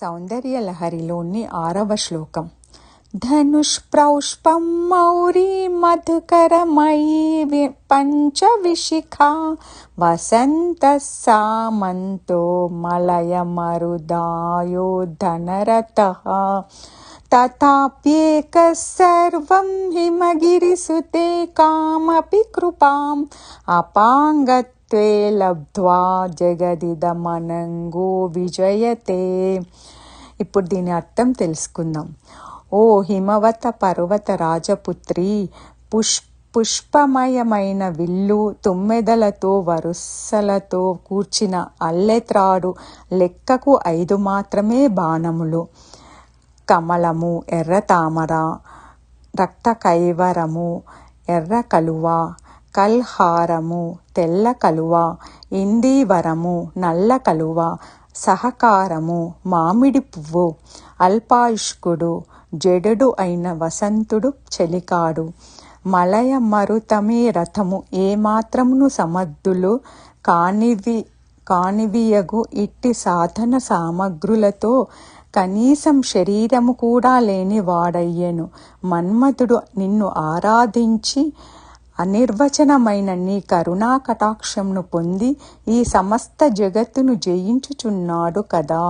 सौन्दर्यलहरिलो नि आरवश्लोकं धनुष्प्रौष्पं मौरी मधुकरमयी पञ्चविशिखा वसन्तः सामन्तो मलयमरुदायो धनरतः तथाप्येकः सर्वं हिमगिरिसुते कामपि कृपाम्। अपाङ्गत् కృపాం లబ్ధ్వా జగదిదమనంగో విజయతే. ఇప్పుడు దీని అర్థం తెలుసుకుందాం. ఓ హిమవత పర్వత రాజపుత్రి పుష్ పుష్పమయమైన విల్లు తుమ్మెదలతో వరుసలతో కూర్చిన అల్లెత్రాడు లెక్కకు ఐదు మాత్రమే బాణములు. కమలము ఎర్ర తామర రక్త కైవరము ఎర్ర కలువ కల్హారము తెల్ల కలువ ఇందీవరము నల్ల కలువ సహకారము మామిడి పువ్వు అల్పాయుష్కుడు జడడు అయిన వసంతుడు చెలికాడు. మలయ మరుతమే రథము ఏమాత్రమును సమర్థులు కానివి కానివియగు ఇట్టి సాధన సామగ్రులతో కనీసం శరీరము కూడా లేని వాడయ్యెను. మన్మథుడు నిన్ను ఆరాధించి అనిర్వచనమైన నీ కరుణా కటాక్షంను పొంది ఈ సమస్త జగత్తును జయించుచున్నాడు కదా.